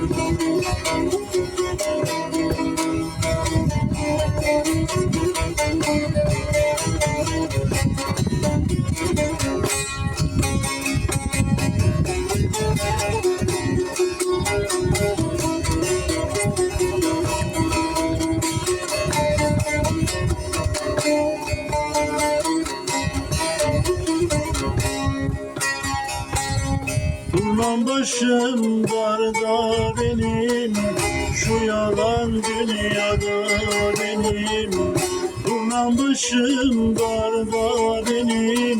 やった! Duman başım darda benim Şu yalan dünyada benim. Duman başım darda benim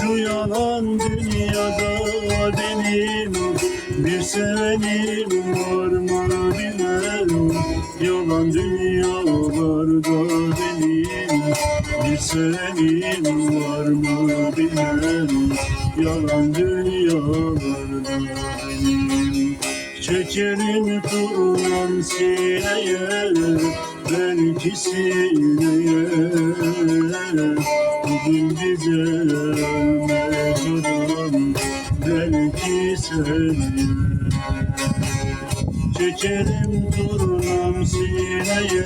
Şu yalan dünyada benim. Bir sevenim var mı bilmem Yalan dünyalarda Sevenim var mı bilmem Yalan dünyalarda benim Çekerim tuğlan sineye Belki sineye. Bugün bize olan Belki seneye Çekerim turnam sineye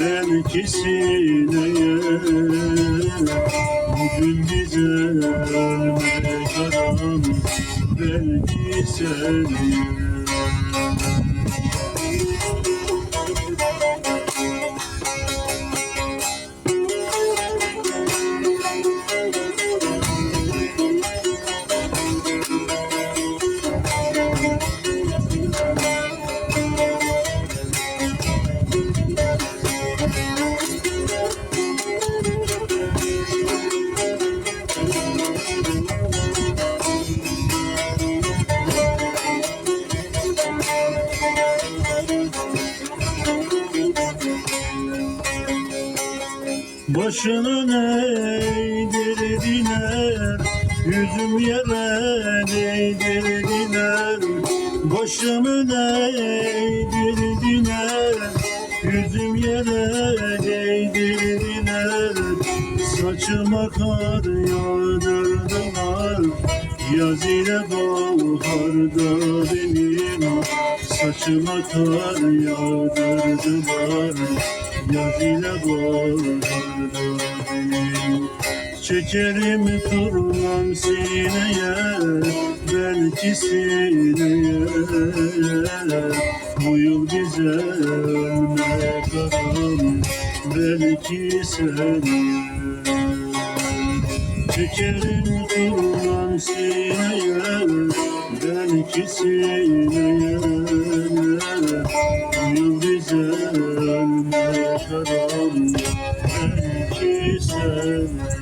Belki sineye Bugün bize ölmek adam Belki seneye Başını eğdirdiler Yüzüm yere değdirdiler Başımı eğdirdiler Yüzüm yere değdirdiler Saçıma kar yağdırdılar Yaz ile baharda benim Saçıma kar yağdırdılar Yaz ile baharda benim Çekerim turnam sineye Belki sineye. Bu yıl bize ölmek adam Belki seneye. Çekerim turnam sineye Belki sineye Bu yıl bize ölmek adam Belki seneye